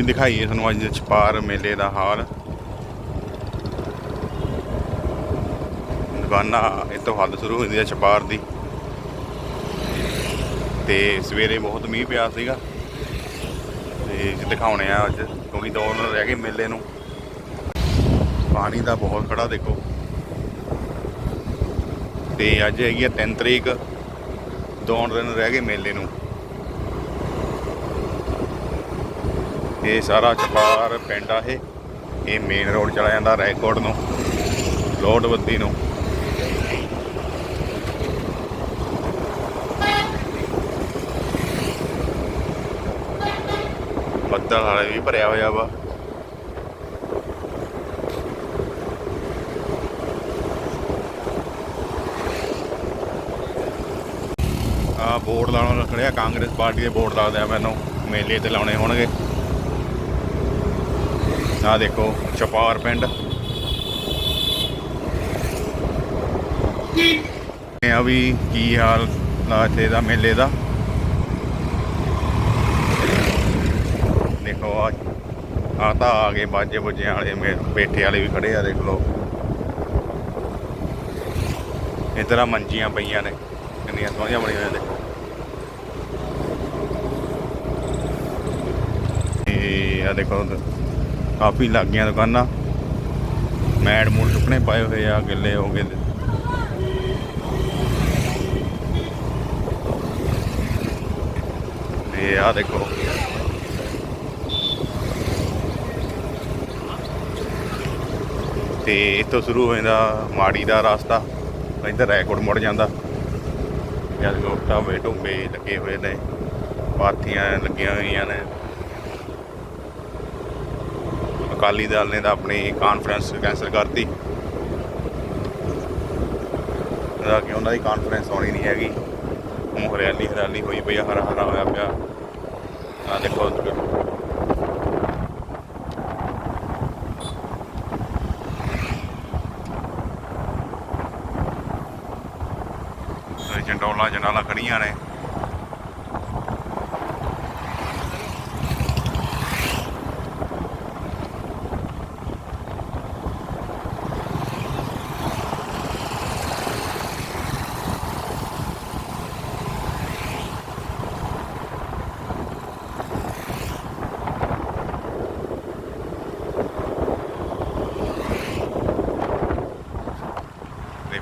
ਹੀ ਦਿਖਾਈਏ ਤੁਹਾਨੂੰ ਅੱਜ ਛਪਾਰ ਮੇਲੇ ਦਾ ਹਾਲ। ਦੁਕਾਨਾਂ ਇਹ ਤੋਂ ਹੱਦ ਸ਼ੁਰੂ ਹੁੰਦੀ ਹੈ ਛਪਾਰ ਦੀ। ਤੇ ਸਵੇਰੇ ਬਹੁਤ ਮੀਂਹ ਪਿਆ ਸੀਗਾ। ਤੇ ਦਿਖਾਉਣੇ ਆ ਅੱਜ, ਕਿਉਂਕਿ ਦੋ ਦਿਨ ਰਹਿ ਗਏ ਮੇਲੇ ਨੂੰ। ਪਾਣੀ ਦਾ ਬਹੁਤ ਖੜਾ ਦੇਖੋ। ਤੇ ਅੱਜ ਹੈਗੀ ਆ 3 ਤਰੀਕ, ਦੋ ਦਿਨ ਰਹਿ ਗਏ ਮੇਲੇ ਨੂੰ। ਇਹ ਸਾਰਾ ਚਪਾਰ ਪਿੰਡ ਆ ਇਹ। ਇਹ ਮੇਨ ਰੋਡ ਚਲਾ ਜਾਂਦਾ ਰੈਕੋਰਡ ਨੂੰ ਲੋਡਵੱਦੀ ਨੂੰ। ਬੱਦਲ ਹਾਲੇ ਵੀ ਭਰਿਆ ਹੋਇਆ ਵਾ। ਆ ਬੋਰਡ ਲਾਉਣ ਨੂੰ ਖੜਿਆ ਕਾਂਗਰਸ ਪਾਰਟੀ ਦੇ ਬੋਰਡ ਲੱਗਦੇ ਆ ਮੈਨੂੰ, ਮੇਲੇ ਤੇ ਲਾਉਣੇ ਹੋਣਗੇ। ਆ ਦੇਖੋ ਛਪਾਰ ਪਿੰਡ। ਆ ਵੀ ਕੀ ਹਾਲ ਲਾ ਇੱਥੇ ਦਾ ਮੇਲੇ ਦਾ। ਦੇਖੋ ਆ ਆ ਤਾਂ ਆ ਗਏ ਬਾਜੇ ਬੁੱਜਿਆਂ ਵਾਲੇ, ਮੇ ਬੈਠੇ ਵਾਲੇ ਵੀ ਖੜੇ ਆ, ਦੇਖ ਲਓ। ਇੱਧਰ ਮੰਜੀਆਂ ਪਈਆਂ ਨੇ, ਕਿੰਨੀਆਂ ਸੋਹਣੀਆਂ ਬਣੀਆਂ ਹੋਈਆਂ ਦੇਖੋ ਇਹ ਆ ਦੇਖੋ ਕਾਫੀ ਲੱਗ ਗਈਆਂ ਦੁਕਾਨਾਂ। ਮੈਡ ਮੂਡ ਸੁਪਨੇ ਪਾਏ ਹੋਏ ਆ, ਗਿੱਲੇ ਹੋ ਗਏ। ਇਹ ਆ ਦੇਖੋ। ਤੇ ਇੱਥੋਂ ਸ਼ੁਰੂ ਹੋ ਜਾਂਦਾ ਮਾੜੀ ਦਾ ਰਸਤਾ। ਇੱਧਰ ਰੈਕੋਰਡ ਮੁੜ ਜਾਂਦਾ। ਜਦ ਲੋਟਾ ਵੇ ਢੁੰਬੇ ਲੱਗੇ ਹੋਏ ਨੇ। ਪਾਥੀਆਂ ਲੱਗੀਆਂ ਹੋਈਆਂ ਨੇ। ਅਕਾਲੀ ਦਲ ਨੇ ਤਾਂ ਆਪਣੀ ਕਾਨਫਰੰਸ ਕੈਂਸਲ ਕਰਤੀ। ਉਹਦਾ ਕਿ ਉਹਨਾਂ ਦੀ ਕਾਨਫਰੰਸ ਹੋਣੀ ਨਹੀਂ ਹੈਗੀ? ਉਹ ਹਰਿਆਲੀ ਹਰਿਆਲੀ ਹੋਈ ਪਈ ਆ, ਹਰਾ ਹਰਾ ਹੋਇਆ ਪਿਆ। ਆ ਦੇਖੋ। ਇਹ ਜੰਡੋਲਾ ਜਨਾਲਾ ਖੜੀਆਂ ਨੇ।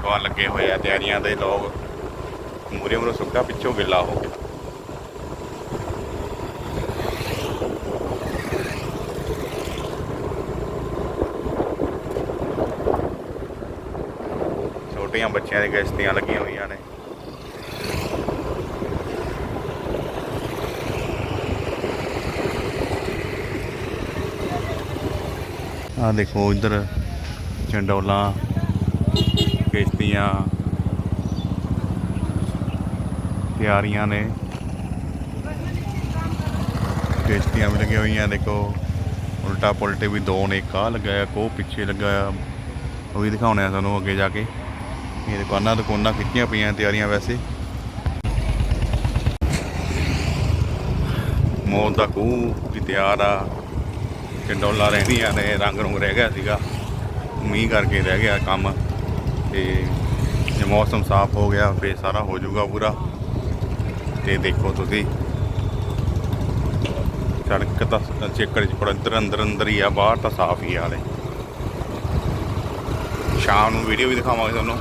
ਦੇਖੋ ਲੱਗੇ ਹੋਏ ਆ ਤਿਆਰੀਆਂ ਦੇ ਲੋਕ। ਮੂਰੇ ਮੂਰੇ ਸੁੱਕਾ ਪਿੱਛੋਂ ਗਿੱਲਾ ਹੋ ਗਿਆ। ਛੋਟੀਆਂ ਬੱਚਿਆਂ ਦੀਆਂ ਕਿਸ਼ਤੀਆਂ ਲੱਗੀਆਂ ਹੋਈਆਂ ਨੇ। ਆ ਦੇਖੋ ਇੱਧਰ ਚੰਡੋਲਾ ਕਿਸ਼ਤੀਆਂ ਤਿਆਰੀਆਂ ਨੇ। ਕਿਸ਼ਤੀਆਂ ਵੀ ਲੱਗੀਆਂ ਹੋਈਆਂ, ਦੇਖੋ ਉਲਟਾ ਪੁਲਟੇ ਵੀ ਦੋ ਨੇ, ਇੱਕ ਆਹ ਲੱਗਾ ਆ ਕੋ ਪਿੱਛੇ ਲੱਗਾ ਆ। ਉਹ ਵੀ ਦਿਖਾਉਣੇ ਆ ਤੁਹਾਨੂੰ ਅੱਗੇ ਜਾ ਕੇ। ਇਹ ਦੁਕਾਨਾਂ ਦੁਕਾਨਾਂ ਖਿੱਚੀਆਂ ਪਈਆਂ ਤਿਆਰੀਆਂ ਵੈਸੇ। ਮੌਤ ਦਾ ਖੂਹ ਵੀ ਤਿਆਰ ਆ। ਚੰਡੋਲਾ ਰਹਿੰਦੀਆਂ ਨੇ ਰੰਗ ਰੁੰਗ ਰਹਿ ਗਿਆ ਸੀਗਾ। ਮੀਂਹ ਕਰਕੇ ਰਹਿ ਗਿਆ ਕੰਮ। ਤੇ ਜੇ ਮੌਸਮ ਸਾਫ਼ ਹੋ ਗਿਆ ਫੇ ਸਾਰਾ ਹੋ ਜਾਊਗਾ ਪੂਰਾ। ਤੇ ਦੇਖੋ ਤੁਸੀਂ। ਸੜਕ ਤਾਂ ਚੇਕੜ ਚ ਪਰ ਅੰਦਰ ਅੰਦਰ ਅੰਦਰ ਹੀ ਆ, ਬਾਹਰ ਤਾਂ ਸਾਫ਼ ਹੀ ਆਲੇ ਸ਼ਾਮ ਨੂੰ ਵੀਡੀਓ ਵੀ ਦਿਖਾਵਾਂਗੇ ਤੁਹਾਨੂੰ।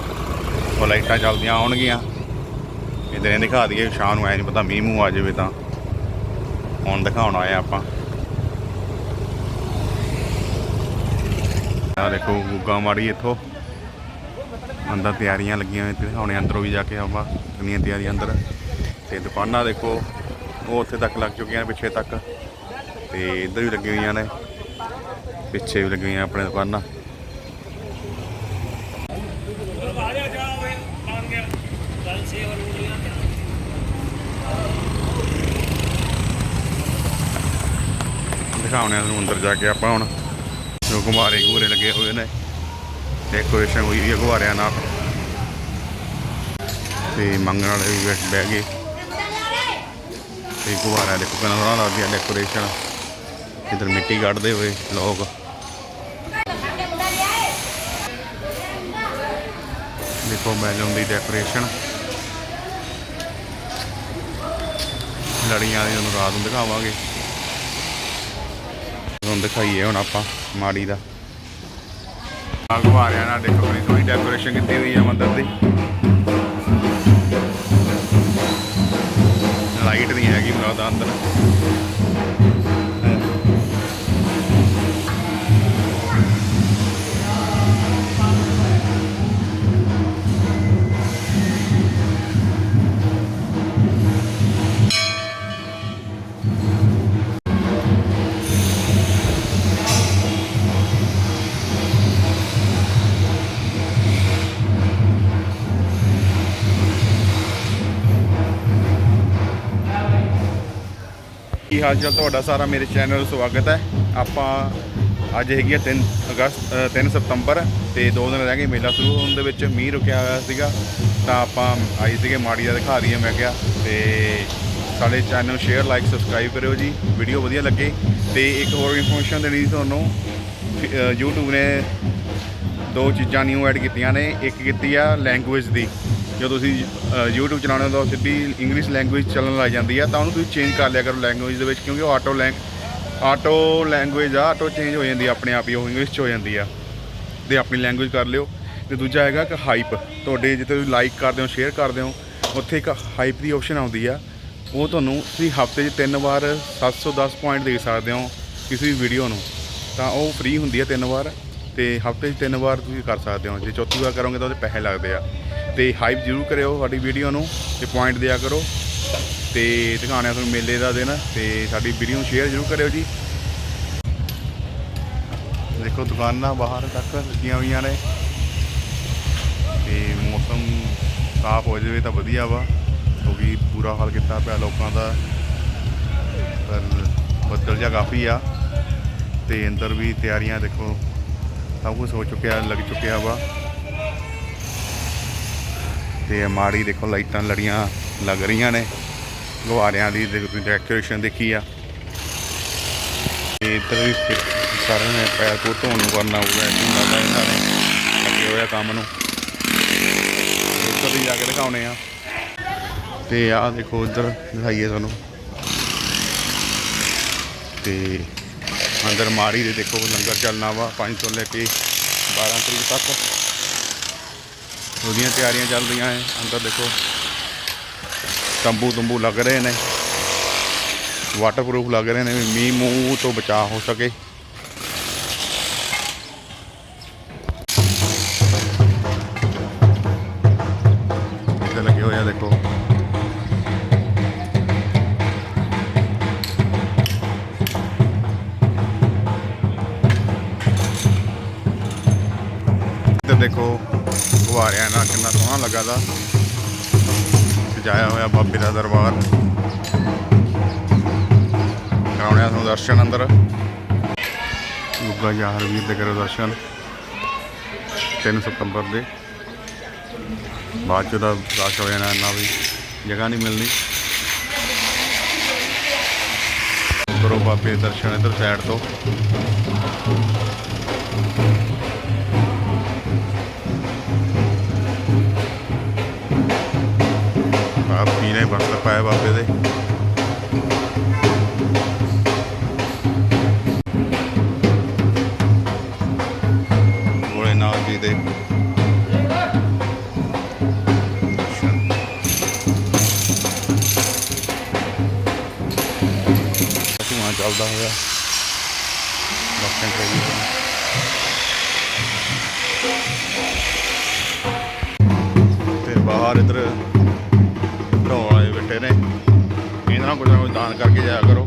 ਉਹ ਲਾਈਟਾਂ ਚੱਲਦੀਆਂ ਆਉਣਗੀਆਂ। ਇਦਾਂ ਹੀ ਦਿਖਾ ਦਈਏ, ਸ਼ਾਮ ਨੂੰ ਐ ਨਹੀਂ ਪਤਾ ਮੀਂਹ ਮੂੰਹ ਆ ਜਾਵੇ ਤਾਂ। ਹੁਣ ਦਿਖਾਉਣਾ ਆ ਆਪਾਂ। ਆ ਦੇਖੋ, ਗੁੱਗਾ ਮਾੜੀ ਇੱਥੋਂ। ਅੰਦਰ ਤਿਆਰੀਆਂ ਲੱਗੀਆਂ ਹੋਈਆਂ ਤੇ ਦਿਖਾਉਣੇ ਅੰਦਰੋਂ ਵੀ ਜਾ ਕੇ ਆਪਾਂ ਕਿੰਨੀਆਂ ਤਿਆਰੀਆਂ ਅੰਦਰ। ਤੇ ਦੁਕਾਨਾਂ ਦੇਖੋ, ਉਹ ਉੱਥੇ ਤੱਕ ਲੱਗ ਚੁੱਕੀਆਂ ਨੇ ਪਿੱਛੇ ਤੱਕ। ਤੇ ਇੱਧਰ ਵੀ ਲੱਗੀਆਂ ਹੋਈਆਂ ਨੇ। ਪਿੱਛੇ ਵੀ ਲੱਗੀਆਂ ਹੋਈਆਂ ਆਪਣੇ ਦੁਕਾਨਾਂ। ਦਿਖਾਉਣੇ ਆ ਤੁਹਾਨੂੰ ਅੰਦਰ ਜਾ ਕੇ ਆਪਾਂ ਹੁਣ। ਜੋ ਗੁਬਾਰੇ ਘੂਰੇ ਲੱਗੇ ਹੋਏ ਨੇ। ਡੈਕੋਰੇਸ਼ਨ ਹੋਈ ਹੋਈ ਹੈ ਗੁਬਾਰਿਆਂ ਨਾਲ। ਤੇ ਮੰਗਣ ਵਾਲੇ ਵੀ ਬੈਠ ਬਹਿ ਗਏ। ਤੇ ਗੁਬਾਰਾ ਦੇਖੋ ਕਿੰਨਾ ਸੋਹਣਾ ਲੱਗਦੀ ਹੈ ਡੈਕੋਰੇਸ਼ਨ ਇਧਰ ਮਿੱਟੀ ਕੱਢਦੇ ਹੋਏ ਲੋਕ। ਦੇਖੋ ਬੈਲੂਨ ਦੀ ਡੈਕੋਰੇਸ਼ਨ ਲੜੀਆਂ ਦੀ ਤੁਹਾਨੂੰ ਰਾਤ ਨੂੰ ਦਿਖਾਵਾਂਗੇ। ਤੁਹਾਨੂੰ ਦਿਖਾਈਏ ਹੁਣ ਆਪਾਂ ਮਾੜੀ ਦਾ। ਅਗਵਾਰਿਆਂ ਨਾਲ ਦੇਖੋ ਬੜੀ ਸੋਹਣੀ ਡੈਕੋਰੇਸ਼ਨ ਕੀਤੀ ਹੋਈ ਹੈ ਮੰਦਰ ਦੀ। ਨਹੀਂ ਹੈਗੀ ਮੈਨੂੰ ਅੰਦਰ। ਕੀ ਹਾਲ ਚਾਲ ਤੁਹਾਡਾ? ਸਾਰਾ ਮੇਰੇ ਚੈਨਲ ਸਵਾਗਤ ਹੈ। ਆਪਾਂ ਅੱਜ ਹੈਗੀ ਹੈ 3 ਅਗਸਤ ਅ, 3 ਸਤੰਬਰ ਤੇ ਦੋ ਦਿਨ ਰਹਿ ਗਏ ਮੇਲਾ ਸ਼ੁਰੂ ਹੋਣ ਦੇ ਵਿੱਚ। ਮੀਂਹ ਰੁਕਿਆ ਹੋਇਆ ਸੀਗਾ ਤਾਂ ਆਪਾਂ ਆਈ ਸੀਗੇ ਮਾੜੀ ਦਾ ਦਿਖਾ ਦਈਏ ਮੈਂ ਕਿਹਾ। ਤੇ ਸਾਡੇ ਚੈਨਲ ਨੂੰ ਸ਼ੇਅਰ ਲਾਈਕ ਸਬਸਕ੍ਰਾਈਬ ਕਰਿਓ ਜੀ। ਵੀਡੀਓ ਵਧੀਆ ਲੱਗੇ। ਤੇ ਇੱਕ ਹੋਰ ਇਨਫੋਰਮੇਸ਼ਨ ਦੇਣੀ ਸੀ ਤੁਹਾਨੂੰ। ਫ- ਅ, YouTube ਨੇ ਦੋ ਚੀਜ਼ਾਂ ਨਿਊ ਐਡ ਕੀਤੀਆਂ ਨੇ। ਇੱਕ ਕੀਤੀ ਆ ਲੈਂਗੁਏਜ ਦੀ। ਜਦੋਂ ਤੁਸੀਂ ਅ, YouTube ਚਲਾਉਂਦੇ ਹੋ ਤਾਂ ਸਿੱਧੀ ਇੰਗਲਿਸ਼ ਲੈਂਗੁਏਜ ਚੱਲਣ ਲੱਗ ਜਾਂਦੀ ਆ ਤਾਂ ਉਹਨੂੰ ਤੁਸੀਂ ਚੇਂਜ ਕਰ ਲਿਆ ਕਰੋ ਲੈਂਗੁਏਜ ਦੇ ਵਿੱਚ ਕਿਉਂਕਿ ਉਹ ਆਟੋ ਲੈਂਗ ਆਟੋ ਲੈਂਗੁਏਜ ਆ ਆਟੋ ਚੇਂਜ ਹੋ ਜਾਂਦੀ ਆ ਆਪਣੇ ਆਪ ਹੀ ਉਹ ਇੰਗਲਿਸ਼ 'ਚ ਹੋ ਜਾਂਦੀ ਆ। ਤੇ ਆਪਣੀ ਲੈਂਗੁਏਜ ਕਰ ਲਿਓ। ਤੇ ਦੂਜਾ ਹੈਗਾ ਕਿ ਹਾਈਪ ਤੁਹਾਡੇ ਜਿੱਥੇ ਤੁਸੀਂ ਲਾਈਕ ਕਰਦੇ ਹੋ ਸ਼ੇਅਰ ਕਰਦੇ ਹੋ ਉੱਥੇ ਇੱਕ ਹਾਈਪ ਦੀ ਆਪਸ਼ਨ ਆਉਂਦੀ ਆ। ਉਹ ਤੁਹਾਨੂੰ ਤੁਸੀਂ ਹਫ਼ਤੇ 'ਚ ਤਿੰਨ ਵਾਰ 710 ਪੁਆਇੰਟ ਦੇ ਸਕਦੇ ਹੋ ਕਿਸੇ ਵੀ ਵੀਡੀਓ ਨੂੰ। ਤਾਂ ਉਹ ਫ੍ਰੀ ਹੁੰਦੀ ਆ ਤਿੰਨ ਵਾਰ ਤੇ ਹਫ਼ਤੇ 'ਚ ਤਿੰਨ ਵਾਰ ਤੁਸੀਂ ਕਰ ਸਕਦੇ ਹੋ। ਜੇ ਚੌਥੀ ਵਾਰ ਕਰੋਗੇ ਤਾਂ ਉਹਦੇ ਪੈਸੇ ਲੱਗਦੇ ਆ। ਤੇ ਹਾਈਪ ਜ਼ਰੂਰ ਕਰਿਓ ਸਾਡੀ ਵੀਡੀਓ ਨੂੰ ਤੇ ਪੁਆਇੰਟ ਦਿਆ ਕਰੋ ਤੇ ਦਿਖਾਉਣਾ ਤੁਹਾਨੂੰ ਮੇਲੇ ਦਾ ਦਿਨ ਤੇ ਸਾਡੀ ਵੀਡੀਓ ਨੂੰ ਸ਼ੇਅਰ ਜ਼ਰੂਰ ਕਰਿਓ ਜੀ। ਦੇਖੋ ਦੁਕਾਨਾਂ ਬਾਹਰ ਤੱਕ ਲੱਗੀਆਂ ਹੋਈਆਂ ਨੇ ਤੇ ਮੌਸਮ ਸਾਫ਼ ਹੋ ਜਾਵੇ ਤਾਂ ਵਧੀਆ ਵਾ, ਕਿਉਂਕਿ ਬੁਰਾ ਹਾਲ ਕੀਤਾ ਪਿਆ ਲੋਕਾਂ ਦਾ, ਪਰ ਬੱਦਲ ਜਿਹਾ ਕਾਫੀ ਆ ਤੇ ਅੰਦਰ ਵੀ ਤਿਆਰੀਆਂ ਦੇਖੋ, ਸਭ ਕੁਝ ਹੋ ਚੁੱਕਿਆ, ਲੱਗ ਚੁੱਕਿਆ ਵਾ। ਤੇ ਮਾੜੀ ਦੇਖੋ ਲਾਈਟਾਂ ਲੜੀਆਂ ਲੱਗ ਰਹੀਆਂ ਨੇ। ਗੁਬਾਰਿਆਂ ਦੀ ਡੈਕੋਰੇਸ਼ਨ ਦੇਖੀ ਆ। ਤੇ ਇੱਧਰ ਵੀ ਸਾਰਿਆਂ ਨੇ ਪੈਰ ਪੂਰ ਧੋਣ ਨੂੰ ਕਰਨਾ ਹੋਊਗਾ ਐਸੀ ਲੱਗਦਾ ਇਹਨਾਂ ਨੇ ਲੱਗੇ ਹੋਇਆ ਕੰਮ ਨੂੰ। ਉੱਧਰ ਵੀ ਜਾ ਕੇ ਦਿਖਾਉਣੇ ਆ। ਤੇ ਆਹ ਦੇਖੋ ਇੱਧਰ ਦਿਖਾਈਏ ਤੁਹਾਨੂੰ। ਤੇ ਅੰਦਰ ਮਾੜੀ ਦੇ ਦੇਖੋ ਲੰਗਰ ਚੱਲਣਾ ਵਾ 5 ਤੋਂ ਲੈ ਕੇ 12 ਤਰੀਕ ਤੱਕ। ਉਹਦੀਆਂ ਤਿਆਰੀਆਂ ਚੱਲ ਰਹੀਆਂ ਹੈ ਅੰਦਰ ਦੇਖੋ, ਤੰਬੂ ਤੰਬੂ ਲੱਗ ਰਹੇ ਨੇ। ਵਾਟਰਪ੍ਰੂਫ ਲੱਗ ਰਹੇ ਨੇ ਮੀਂਹ ਮੂੰਹ ਤੋਂ ਬਚਾਅ ਹੋ ਸਕੇ। ਗੁੱਗਾ ਯਾਰ ਵੀਰ ਦੇ ਕਰੋ ਦਰਸ਼ਨ 3 ਸਤੰਬਰ ਦੇ। ਬਾਅਦ ਚ ਦਾ ਰਸ਼ ਹੋ ਜਾਣਾ ਇੰਨਾ ਵੀ, ਜਗ੍ਹਾ ਨਹੀਂ ਮਿਲਣੀ। ਕਰੋ ਬਾਬੇ ਦੇ ਦਰਸ਼ਨ ਇੱਧਰ ਸਾਈਡ ਤੋਂ। ਆਪ ਪੀਨੇ ਵਸਤਰ ਪਾਇਆ ਬਾਬੇ ਦੇ। ਚੱਲਦਾ ਹੋਇਆ। ਦਰਸ਼ਨ ਕਰੀਏ। ਤੇ ਬਾਹਰ ਇਧਰ ਭਰਾਉਣ ਵਾਲੇ ਬੈਠੇ ਨੇ। ਇਹਨਾਂ ਨੂੰ ਕੁਝ ਨਾ ਕੁਝ ਦਾਨ ਕਰਕੇ ਜਾਇਆ ਕਰੋ।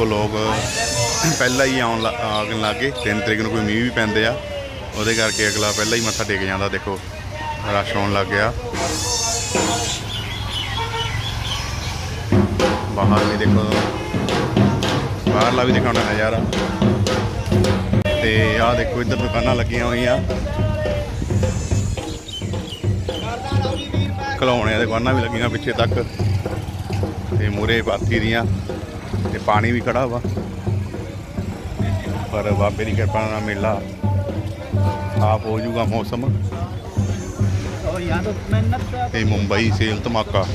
ਦੇਖੋ ਲੋਕ ਪਹਿਲਾਂ ਹੀ ਆਉਣ ਲ- ਆਉਣ ਲੱਗੇ। 3 ਤਰੀਕ ਨੂੰ ਕੋਈ ਮੀਂਹ ਵੀ ਪੈਂਦੇ ਆ। ਉਹਦੇ ਕਰਕੇ ਅਗਲਾ ਪਹਿਲਾਂ ਹੀ ਮੱਥਾ ਟੇਕ ਜਾਂਦਾ, ਦੇਖੋ। ਰਸ਼ ਆਉਣ ਲੱਗ ਗਿਆ। ਬਾਹਰ ਵੀ ਦੇਖੋ। ਬਾਹਰਲਾ ਵੀ ਦਿਖਾਉਣਾ ਨਜ਼ਾਰਾ ਤੇ ਆਹ ਦੇਖੋ, ਇੱਧਰ ਦੁਕਾਨਾਂ ਲੱਗੀਆਂ ਹੋਈਆਂ। ਖਿਡੌਣਿਆਂ ਦੇ ਦੁਕਾਨਾਂ ਵੀ ਲੱਗੀਆਂ ਪਿੱਛੇ ਤੱਕ। ਤੇ ਮੂਰੇ ਪਾਥੀ ਦੀਆਂ। ਤੇ ਪਾਣੀ ਵੀ ਖੜਾ ਵਾ। ਪਰ ਬਾਬੇ ਦੀ ਕਿਰਪਾ ਨਾਲ ਮੇਲਾ ਆਪ ਹੋ ਜੂਗਾ ਮੌਸਮ। ਤੇ ਮੁੰਬਈ ਸੇਲ ਧਮਾਕਾ।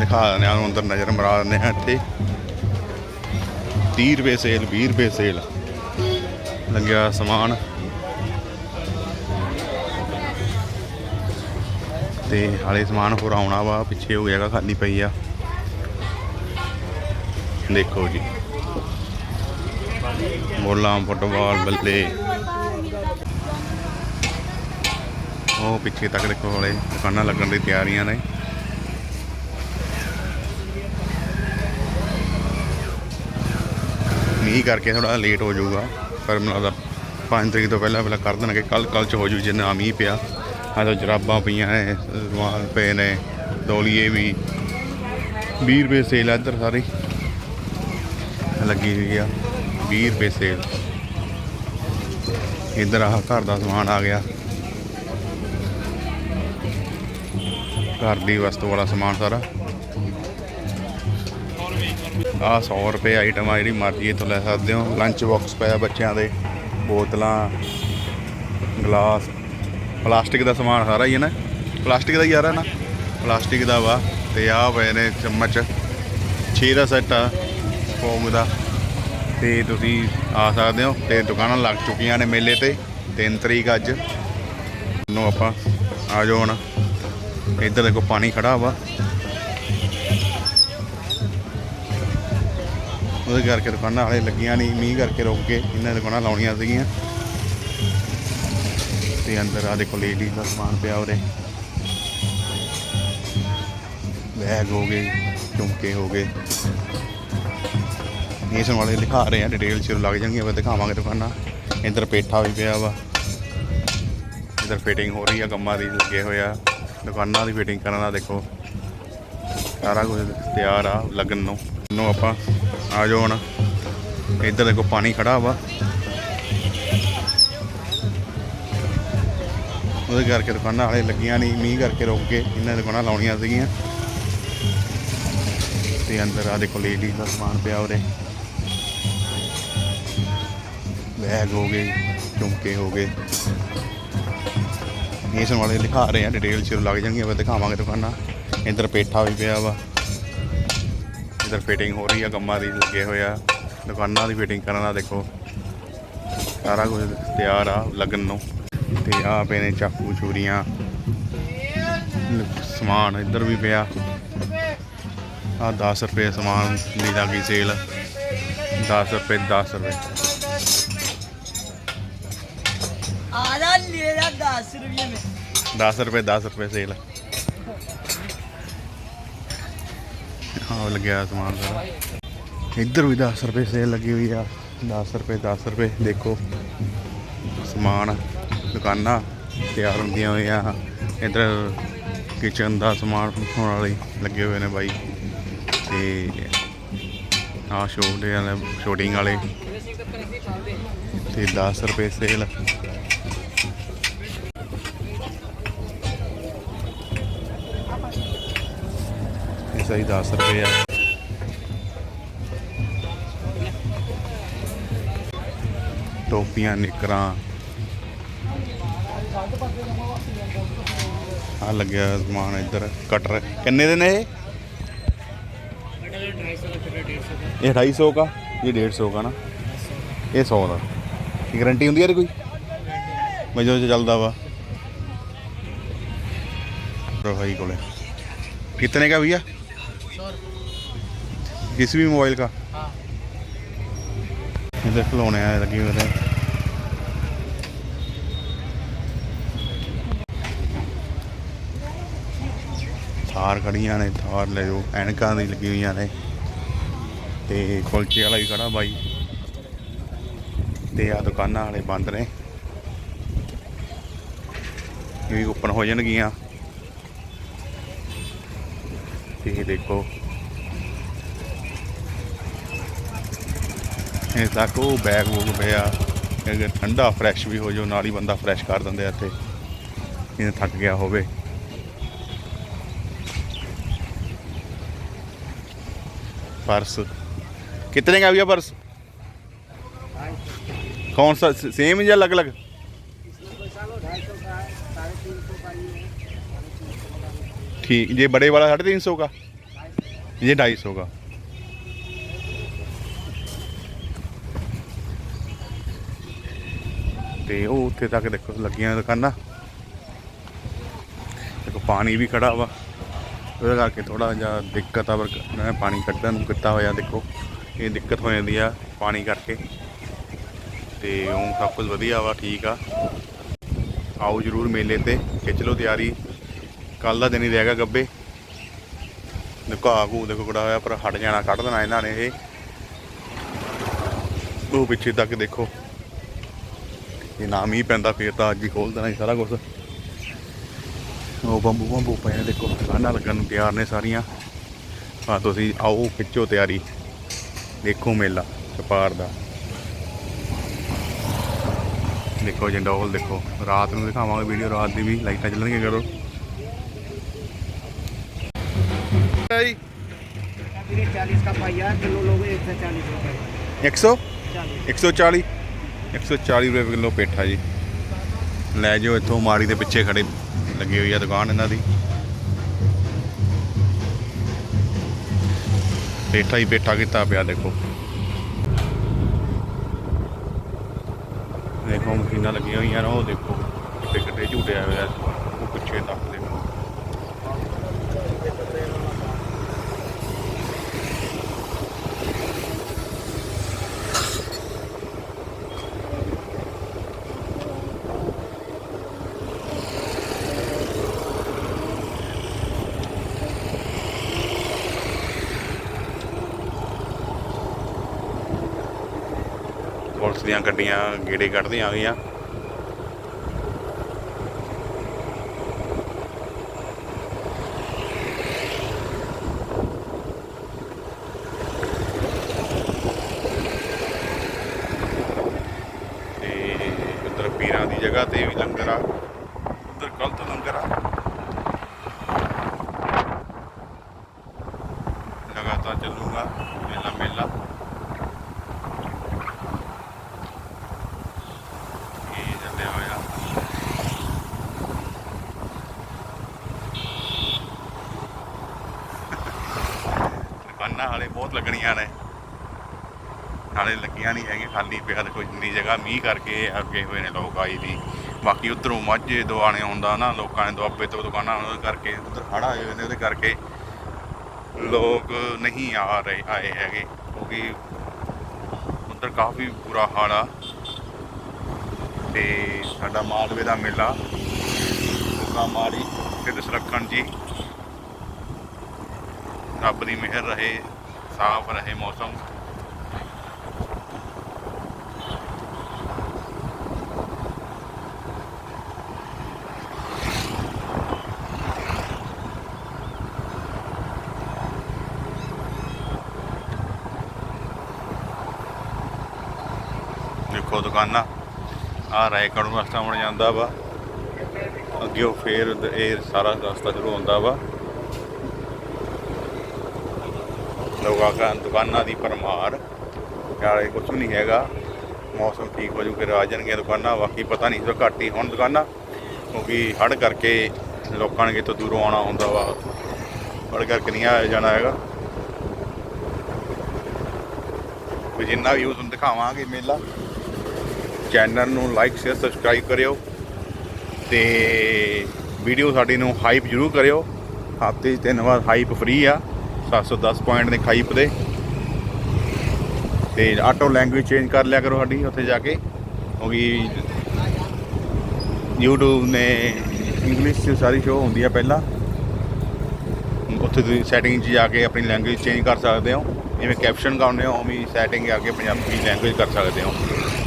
ਦਿਖਾ ਦਿੰਦੇ ਆ ਅੰਦਰ ਨਜ਼ਰ ਮਰਾ ਦਿੰਦੇ ਆ ਇੱਥੇ। 30 ਰੁਪਏ ਸੇਲ 20 ਰੁਪਏ ਸੇਲ। ਲੱਗਿਆ ਸਮਾਨ। ਤੇ ਹਾਲੇ ਸਮਾਨ ਹੋਰ ਆਉਣਾ ਵਾ, ਪਿੱਛੇ ਹੋ ਜਾਗਾ ਖਾਲੀ ਪਈ ਆ। ਦੇਖੋ ਜੀ। ਬੋਲਾਂ, ਫੁੱਟਬਾਲ, ਬੱਲੇ। ਉਹ ਪਿੱਛੇ ਤੱਕ ਦੇਖੋ ਹਲੇ, ਦੁਕਾਨਾਂ ਲੱਗਣ ਦੀ ਤਿਆਰੀਆਂ ਨੇ। ਮੀਂਹ ਕਰਕੇ ਥੋੜਾ ਲੇਟ ਹੋ ਜਾਊਗਾ, ਪਰ ਮੈਨੂੰ ਲੱਗਦਾ 5 ਤਰੀਕ ਤੋਂ ਪਹਿਲਾਂ ਪਹਿਲਾਂ ਕਰ ਦੇਣਗੇ। ਕੱਲ ਕੱਲ ਚ ਹੋ ਜੂ ਜਿੰਨਾ ਮੀਂਹ ਪਿਆ। ਆ ਤਾਂ ਜਰਾਬਾਂ ਪਈਆਂ ਨੇ, ਰੁਮਾਲ ਪਏ ਨੇ, ਦੌਲੀਏ ਵੀ। 20 ਰੁਪਏ ਸੇਲ ਆ ਇੱਧਰ ਸਾਰੀ। ਲੱਗੀ ਹੋਈ ਆ 20 ਰੁਪਏ ਸੇਲ ਇੱਧਰ ਆਹ ਘਰ ਦਾ ਸਮਾਨ ਆ ਗਿਆ। ਘਰ ਦੀ ਵਸਤੂ ਵਾਲਾ ਸਮਾਨ ਸਾਰਾ। ਆ 100 ਰੁਪਏ ਆਈਟਮ ਆ ਜਿਹੜੀ ਮਰਜ਼ੀ ਇੱਥੋਂ ਲੈ ਸਕਦੇ ਹੋ। ਲੰਚ ਬਾਕਸ ਪਿਆ ਬੱਚਿਆਂ ਦੇ। ਬੋਤਲਾਂ ਗਲਾਸ ਪਲਾਸਟਿਕ ਦਾ ਸਮਾਨ ਸਾਰਾ ਹੀ ਹੈ ਨਾ। ਪਲਾਸਟਿਕ ਦਾ ਹੀ ਆ ਰਿਹਾ ਨਾ। ਪਲਾਸਟਿਕ ਦਾ ਵਾ। ਤੇ ਆ ਪਏ ਨੇ ਚਮਚ। 6 ਦਾ ਸੈੱਟ ਆ। ਫੋਮ ਦਾ। ਤੇ ਤੁਸੀਂ ਆ ਸਕਦੇ ਹੋ। ਤੇ ਦੁਕਾਨਾਂ ਲੱਗ ਚੁੱਕੀਆਂ ਨੇ ਮੇਲੇ ਤੇ। 3 ਤਰੀਕ ਅੱਜ। ਨੂੰ ਆਪਾਂ ਆ ਜਾਓ ਹੁਣ। ਇੱਧਰ ਦੇਖੋ ਪਾਣੀ ਖੜਾ ਵਾ। ਉਹਦੇ ਕਰਕੇ ਦੁਕਾਨਾਂ ਵਾਲੇ ਲੱਗੀਆਂ ਨਹੀਂ। ਮੀਂਹ ਕਰਕੇ ਰੁਕ ਕੇ ਇਹਨਾਂ ਦੁਕਾਨਾਂ ਲਾਉਣੀਆਂ ਸੀਗੀਆਂ। ਤੇ ਅੰਦਰ ਆ ਦੇਖੋ ਲੇਡੀਜ਼ ਦਾ ਸਮਾਨ ਪਿਆ ਉਰੇ। ਬੈਗ ਹੋ ਗਏ ਝੁਮਕੇ ਹੋ ਗਏ। ਇਸ ਵਾਲੇ ਦਿਖਾ ਰਹੇ ਆ ਡਿਟੇਲ ਚ ਲੱਗ ਜਾਣਗੀਆਂ ਫਿਰ ਦਿਖਾਵਾਂਗੇ ਦੁਕਾਨਾਂ। ਇੱਧਰ ਪੇਠਾ ਵੀ ਪਿਆ ਵਾ। ਇੱਧਰ ਫਿਟਿੰਗ ਹੋ ਰਹੀ ਆ, ਕੰਮਾਂ ਦੀ ਲੱਗੇ ਹੋਏ ਆ। ਦੁਕਾਨਾਂ ਦੀ ਫਿਟਿੰਗ ਕਰਨ ਦਾ ਦੇਖੋ। ਸਾਰਾ ਕੁਝ ਤਿਆਰ ਆ ਲੱਗਣ ਨੂੰ। ਨੂੰ ਆਪਾਂ ਆ ਜਾਓ ਹੁਣ। ਇੱਧਰ ਦੇਖੋ ਪਾਣੀ ਖੜਾ ਵਾ। ਉਹਦੇ ਕਰਕੇ ਦੁਕਾਨਾਂ ਵਾਲੇ ਲੱਗੀਆਂ ਨਹੀਂ ਮੀਂਹ ਕਰਕੇ ਰੁਕ ਕੇ ਇਹਨਾਂ ਦੁਕਾਨਾਂ ਲਾਉਣੀਆਂ ਸੀਗੀਆਂ। ਤੇ ਅੰਦਰ ਆ ਦੇਖੋ ਲੇਡੀਜ਼ ਦਾ ਸਮਾਨ ਪਿਆ ਉਹਦੇ ਬੈਗ ਹੋ ਗਏ, ਝੁਮਕੇ ਹੋ ਗਏ। ਇਸ ਵਾਲੇ ਦਿਖਾ ਰਹੇ ਆ ਡਿਟੇਲ ਚ ਲੱਗ ਜਾਣਗੀਆਂ, ਫਿਰ ਦਿਖਾਵਾਂਗੇ ਦੁਕਾਨਾਂ। ਇੱਧਰ ਪੇਠਾ ਵੀ ਪਿਆ ਵਾ। ਇੱਧਰ ਫਿਟਿੰਗ ਹੋ ਰਹੀ ਆ, ਕੰਮਾਂ ਦੀ ਲੱਗੇ ਹੋਏ ਆ। ਦੁਕਾਨਾਂ ਦੀ ਫਿਟਿੰਗ ਕਰਨ ਦਾ ਦੇਖੋ। ਸਾਰਾ ਕੁਝ ਤਿਆਰ ਆ ਲੱਗਣ ਨੂੰ। ਤੇ ਆ ਪਏ ਨੇ ਚਾਕੂ ਚੂਰੀਆਂ। ਸਮਾਨ ਇੱਧਰ ਵੀ ਪਿਆ। ਆ 10 ਰੁਪਏ ਸਮਾਨ ਦੀ ਲੱਗੀ ਸੇਲ 10 ਰੁਪਏ 10 ਰੁਪਏ। रुपये में 10 ਰੁਪਏ 10 ਰੁਪਏ ਸੇਲ ਹਾਂ ਲੱਗਿਆ ਸਮਾਨ ਸਾਰਾ ਇੱਧਰ ਵੀ 10 ਰੁਪਏ ਸੇਲ ਲੱਗੀ ਹੋਈ ਆ 10 ਰੁਪਏ 10 ਰੁਪਏ ਦੇਖੋ ਸਮਾਨ ਦੁਕਾਨਾਂ ਤਿਆਰ ਹੁੰਦੀਆਂ ਹੋਈਆਂ ਇੱਧਰ ਕਿਚਨ ਦਾ ਸਮਾਨ ਬਣਾਉਣ ਵਾਲੇ ਲੱਗੇ ਹੋਏ ਨੇ ਬਾਈ ਤੇ ਆ ਛੋਟੇ ਵਾਲੇ ਸ਼ੂਟਿੰਗ ਵਾਲੇ ਤੇ 10 ਰੁਪਏ ਸੇਲ ਇਹ ਸਹੀ 10 ਰੁਪਏ ਆ ਟੋਪੀਆਂ ਨਿਕਰਾਂ ਆ ਲੱਗਿਆ ਸਮਾਨ ਇੱਧਰ ਕਟਰ ਕਿੰਨੇ ਦੇ ਨੇ ਇਹ ਇਹ 250 का ये 150 का ना ਇਹ 100 ਦਾ ਕੀ ਗਾਰੰਟੀ ਹੁੰਦੀ ਹੈ ਇਹਦੀ ਕੋਈ ਮਜੋ ਚੱਲਦਾ ਵਾ तो भाई कोले कितने का भैया किस भी मोबाइल का इधर खिलौने आए लगे हुए थे ਥਾਰ ਖੜੀਆਂ ਨੇ ਥਾਰ ਲੈ ਜਾਓ ਐਨਕਾਂ ਦੀ ਲੱਗੀ ਹੋਈਆਂ ਨੇ ਤੇ ਕੁਲਚੇ ਵਾਲਾ ਵੀ ਖੜਾ ਬਾਈ ਤੇ ਆ ਦੁਕਾਨਾਂ ਵਾਲੇ ਬੰਦ ਨੇ ਇਹ ਵੀ ਓਪਨ ਹੋ ਜਾਣਗੀਆਂ ਤੇ ਇਹ ਦੇਖੋ ਇਹ ਤੱਕ ਉਹ ਬੈਗ ਬੂਗ ਪਿਆ ਅਗਰ ਠੰਡਾ ਫਰੈਸ਼ ਵੀ ਹੋ ਜਾਓ ਨਾਲ ਹੀ ਬੰਦਾ ਫਰੈਸ਼ ਕਰ ਦਿੰਦੇ ਆ ਇੱਥੇ ਇਹ ਥੱਕ ਗਿਆ ਹੋਵੇ पर्स कितने का भैया पर्स कौन सा सेम या अलग अलग ठीक ये बड़े वाला साढ़े तीन सौ का ये ढाई सौ का ਤੇ ਉਹ ਉੱਥੇ ਤੱਕ ਦੇਖੋ ਲੱਗੀਆਂ ਦੁਕਾਨਾਂ ਦੇਖੋ ਪਾਣੀ ਵੀ ਖੜਾ ਵਾ ਉਹਦੇ ਕਰਕੇ ਥੋੜਾ ਜਿਹਾ ਦਿੱਕਤ ਆ ਪਰ ਮੈਂ ਪਾਣੀ ਕੱਢਣ ਨੂੰ ਕੀਤਾ ਹੋਇਆ ਦੇਖੋ ਇਹ ਦਿੱਕਤ ਹੋ ਜਾਂਦੀ ਆ ਪਾਣੀ ਕਰਕੇ ਤੇ ਉਹ ਸਭ ਕੁਝ ਵਧੀਆ ਵਾ ਠੀਕ ਆ ਆਓ ਜਰੂਰ ਮੇਲੇ ਤੇ ਖਿੱਚ ਲਓ ਤਿਆਰੀ ਕੱਲ ਦਾ ਦਿਨ ਹੀ ਰਹਿ ਗਿਆ ਗੱਬੇ। ਦੇਖੋ ਆਗੂ ਦੇਖੋ ਕੁੜਾ ਹੋਇਆ, ਪਰ ਹਟ ਜਾਣਾ, ਕੱਢ ਦੇਣਾ ਇਹਨਾਂ ਨੇ ਇਹ। ਉਹ ਪਿੱਛੇ ਤੱਕ ਦੇਖੋ। ਇਹ ਨਾਮ ਹੀ ਪੈਂਦਾ, ਫੇਰ ਤਾਂ ਅੱਜ ਹੀ ਖੋਲ ਦੇਣਾ ਸਾਰਾ ਕੁਝ ਉਹ ਬੰਬੂ ਬੰਬੂ ਪਏ ਦੇਖੋ, ਦੁਕਾਨਾਂ ਲੱਗਣ ਨੂੰ ਤਿਆਰ ਨੇ ਸਾਰੀਆਂ। ਆ ਤੁਸੀਂ ਆਓ, ਖਿੱਚੋ ਤਿਆਰੀ। ਦੇਖੋ ਮੇਲਾ ਕਪਾਰ ਦਾ। ਦੇਖੋ, ਜੰਡੋਲ ਦੇਖੋ। ਰਾਤ ਨੂੰ ਦਿਖਾਵਾਂਗੇ ਵੀਡੀਓ, ਰਾਤ ਦੀ ਵੀ ਲਾਈਟਾਂ ਚੱਲਣਗੀਆਂ ਕਰੋ। ਜੀ ये चालीस का पहिया किलो लोगे एक सौ चालीस रुपये 100 चालीस 140 140 ਰੁਪਏ ਕਿਲੋ ਪੇਠਾ ਜੀ ਲੈ ਜਾਓ ਇੱਥੋਂ ਮਾੜੀ ਦੇ ਪਿੱਛੇ ਖੜੇ ਲੱਗੀ ਹੋਈ ਆ ਦੁਕਾਨ ਇਹਨਾਂ ਦੀ ਪੇਠਾ ਹੀ ਪੇਠਾ ਕੀਤਾ ਪਿਆ ਦੇਖੋ ਦੇਖੋ ਮਸ਼ੀਨਾਂ ਲੱਗੀਆਂ ਹੋਈਆਂ ਨੇ ਉਹ ਦੇਖੋ ਕਿੱਡੇ ਕਿੱਡੇ ਝੂਟੇ ਆਏ ਹੋਏ ਆ ਉਹ ਪਿੱਛੇ ਤੱਕ ਪੁਲਿਸ ਦੀਆਂ ਗੱਡੀਆਂ ਗੇੜੇ ਕੱਢਦੀਆਂ ਆ ਗਈਆਂ ਤੇ ਉਧਰ ਪੀਰਾਂ ਦੀ ਜਗ੍ਹਾ ਤੇ ਵੀ ਲੰਗਰ ਆ ਉਧਰ ਗਲਤ ਲੰਗਰ ਆ ਲਗਾਤਾਰ ਚੱਲੂਗਾ ਮੇਲਾ ਮੇਲਾ ਇਹ ਚੱਲਿਆ ਹੋਇਆ ਦੁਕਾਨਾਂ ਹਾਲੇ ਬਹੁਤ ਲੱਗਣੀਆਂ ਨੇ। ਹਾਲੇ ਲੱਗੀਆਂ ਨਹੀਂ ਹੈਗੀਆਂ, ਖਾਲੀ ਪਿਆ ਤੇ ਕੋਈ ਜਗ੍ਹਾ ਮੀਂਹ ਕਰਕੇ ਅੱਗੇ ਹੋਏ ਨੇ ਲੋਕ ਆਈ ਦੀ। ਬਾਕੀ ਉਧਰੋਂ ਮਾਝੇ ਦੁਆਣੇ ਆਉਂਦਾ ਨਾ, ਲੋਕਾਂ ਨੇ ਦੁਆਬੇ ਤੋਂ ਦੁਕਾਨਾਂ ਉਹਦੇ ਕਰਕੇ, ਉਧਰ ਹੜ੍ਹ ਆਏ ਹੋਏ ਨੇ ਉਹਦੇ ਕਰਕੇ ਲੋਕ ਨਹੀਂ ਆ ਰਹੇ, ਆਏ ਹੈਗੇ। ਕਿਉਂਕਿ ਉਧਰ ਕਾਫੀ ਬੁਰਾ ਹਾਲ ਆ। ਤੇ ਸਾਡਾ ਮਾਲਵੇ ਦਾ ਮੇਲਾ ਦੁਕਾ ਮਾਰੀ ਤੇ ਸੁਰੱਖਣ ਜੀ। ਰੱਬ ਦੀ ਮਿਹਰ ਰਹੇ, ਸਾਫ਼ ਰਹੇ ਮੌਸਮ। ਦੇਖੋ ਦੁਕਾਨਾਂ ਆ ਰਾਏ ਨੂੰ ਰਸਤਾ ਮੁੜ ਜਾਂਦਾ ਵਾ। ਅੱਗੇ ਉਹ ਫੇਰ ਇਹ ਸਾਰਾ ਰਸਤਾ ਸ਼ੁਰੂ ਹੁੰਦਾ ਵਾ। ਲੋਕਾਂ ਦੁਕਾਨਾਂ ਦੀ ਪਰਮਾਰ ਨਾਲੇ ਕੁਝ ਨਹੀਂ ਹੈਗਾ। ਮੌਸਮ ਠੀਕ ਹੋ ਜੂ, ਫਿਰ ਆ ਜਾਣਗੀਆਂ ਦੁਕਾਨਾਂ। ਬਾਕੀ ਪਤਾ ਨਹੀਂ ਇਸ ਘੱਟ ਹੀ ਹੁਣ ਦੁਕਾਨਾਂ, ਕਿਉਂਕਿ ਹੜ੍ਹ ਕਰਕੇ ਲੋਕਾਂ ਨੇ ਕਿਤੋਂ ਦੂਰੋਂ ਆਉਣਾ ਹੁੰਦਾ ਵਾ। ਹੜ੍ਹ ਕਰਕੇ ਨਹੀਂ ਆਇਆ ਜਾਣਾ ਹੈਗਾ। ਵੀ ਜਿੰਨਾ ਵੀ ਤੁਹਾਨੂੰ ਦਿਖਾਵਾਂਗੇ ਮੇਲਾ, ਚੈਨਲ ਨੂੰ ਲਾਈਕ ਸ਼ੇਅਰ ਸਬਸਕ੍ਰਾਈਬ ਕਰਿਓ ਤੇ ਵੀਡੀਓ ਸਾਡੀ ਨੂੰ ਹਾਈਪ ਜ਼ਰੂਰ ਕਰਿਓ। ਹਫ਼ਤੇ 'ਚ ਤਿੰਨ ਵਾਰ ਹਾਈਪ ਫ੍ਰੀ ਆ। 710 ਪੁਆਇੰਟ ਨੇ ਹਾਈਪ ਦੇ ਤੇ ਆਟੋ ਲੈਂਗੁਏਜ ਚੇਂਜ ਕਰ ਲਿਆ ਕਰੋ ਸਾਡੀ ਉੱਥੇ ਜਾ ਕੇ। ਕਿਉਂਕਿ YouTube ਨੇ ਇੰਗਲਿਸ਼ 'ਚ ਸਾਰੀ ਸ਼ੋਅ ਹੁੰਦੀ ਆ ਪਹਿਲਾਂ। ਉੱਥੇ ਤੁਸੀਂ ਸੈਟਿੰਗ 'ਚ ਜਾ ਕੇ ਆਪਣੀ ਲੈਂਗੁਏਜ ਚੇਂਜ ਕਰ ਸਕਦੇ ਹੋ। ਜਿਵੇਂ ਕੈਪਸ਼ਨ ਗਾਉਂਦੇ ਹੋ, ਉਵੇਂ ਸੈਟਿੰਗ ਆ ਕੇ ਪੰਜਾਬੀ ਲੈਂਗੁਏਜ ਕਰ ਸਕਦੇ ਹੋ।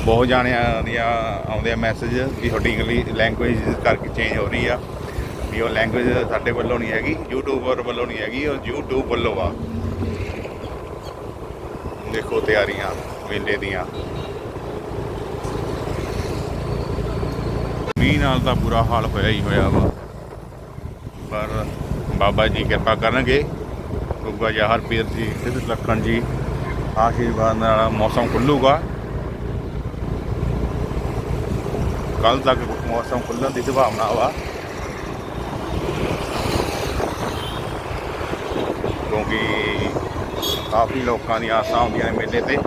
ਬਹੁਤ ਜਾਣਿਆਂ ਦੀਆਂ ਆਉਂਦੇ ਆ ਮੈਸੇਜ ਵੀ ਤੁਹਾਡੀ ਇੰਗਲਿਸ਼ ਲੈਂਗੁਏਜ ਕਰਕੇ ਚੇਂਜ ਹੋ ਰਹੀ ਆ। ਵੀ ਉਹ ਲੈਂਗੁਏਜ ਸਾਡੇ ਵੱਲੋਂ ਨਹੀਂ ਹੈਗੀ ਯੂਟਿਊਬਰ ਵੱਲੋਂ ਨਹੀਂ ਹੈਗੀ, ਉਹ YouTube ਵੱਲੋਂ ਆ। ਦੇਖੋ ਤਿਆਰੀਆਂ, ਮੇਲੇ ਦੀਆਂ। ਮੀਂਹ ਨਾਲ ਤਾਂ ਬੁਰਾ ਹਾਲ ਹੋਇਆ ਹੀ ਹੋਇਆ ਵਾ। ਪਰ ਬਾਬਾ ਜੀ ਕਿਰਪਾ ਕਰਨਗੇ। ਗੁੱਗਾ ਜਹਰ ਪੀਰ ਜੀ, ਸਿੱਧ ਲੱਖਣ ਜੀ, ਆਸ਼ੀਰਵਾਦ ਨਾਲ ਮੌਸਮ ਖੁੱਲੂਗਾ। ਕੱਲ ਤੱਕ ਮੌਸਮ ਖੁੱਲਣ ਦੀ ਸੰਭਾਵਨਾ ਵਾ। ਕਿਉਂਕਿ ਕਾਫੀ ਲੋਕਾਂ ਦੀਆਂ ਆਸਾਂ ਹੁੰਦੀਆਂ ਨੇ ਮੇਲੇ ਤੇ।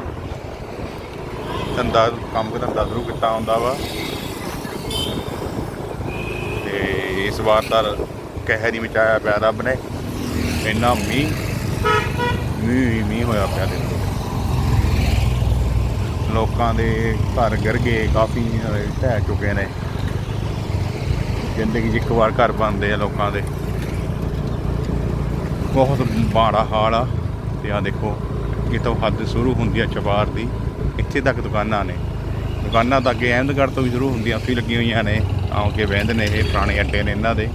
ਧੰਦਾ, ਕੰਮ ਧੰਦਾ ਸ਼ੁਰੂ ਕੀਤਾ ਹੁੰਦਾ ਵਾ। ਤੇ ਇਸ ਵਾਰ ਤਾਂ ਕਹਿਰ ਹੀ ਮਚਾਇਆ ਪਿਆ ਰੱਬ ਨੇ। ਇੰਨਾ ਮੀਂਹ ਮੀਂਹ ਹੀ ਮੀਂਹ ਹੋਇਆ ਪਿਆ ਦੇਖੋ ਲੋਕਾਂ ਦੇ ਘਰ ਗਿਰ ਗਏ, ਕਾਫੀ ਢਹਿ ਚੁੱਕੇ ਨੇ। ਜ਼ਿੰਦਗੀ 'ਚ ਇੱਕ ਵਾਰ ਘਰ ਬਣਦੇ ਆ ਲੋਕਾਂ ਦੇ। ਬਹੁਤ ਮਾੜਾ ਹਾਲ ਆ। ਤੇ ਆ ਦੇਖੋ, ਕਿਤੋਂ ਹੱਦ ਸ਼ੁਰੂ ਹੁੰਦੀ ਆ ਚਬਾਰ ਦੀ। ਇੱਥੇ ਤੱਕ ਦੁਕਾਨਾਂ ਨੇ। ਦੁਕਾਨਾਂ ਤਾਂ ਅੱਗੇ ਅਹਿਮਦਗੜ੍ਹ ਤੋਂ ਵੀ ਸ਼ੁਰੂ ਹੁੰਦੀਆਂ, ਉੱਥੇ ਲੱਗੀਆਂ ਹੋਈਆਂ ਨੇ। ਆਉਂ ਕੇ ਬਹਿੰਦੇ ਨੇ ਇਹ ਪੁਰਾਣੇ ਅੱਡੇ ਨੇ ਇਹਨਾਂ ਦੇ।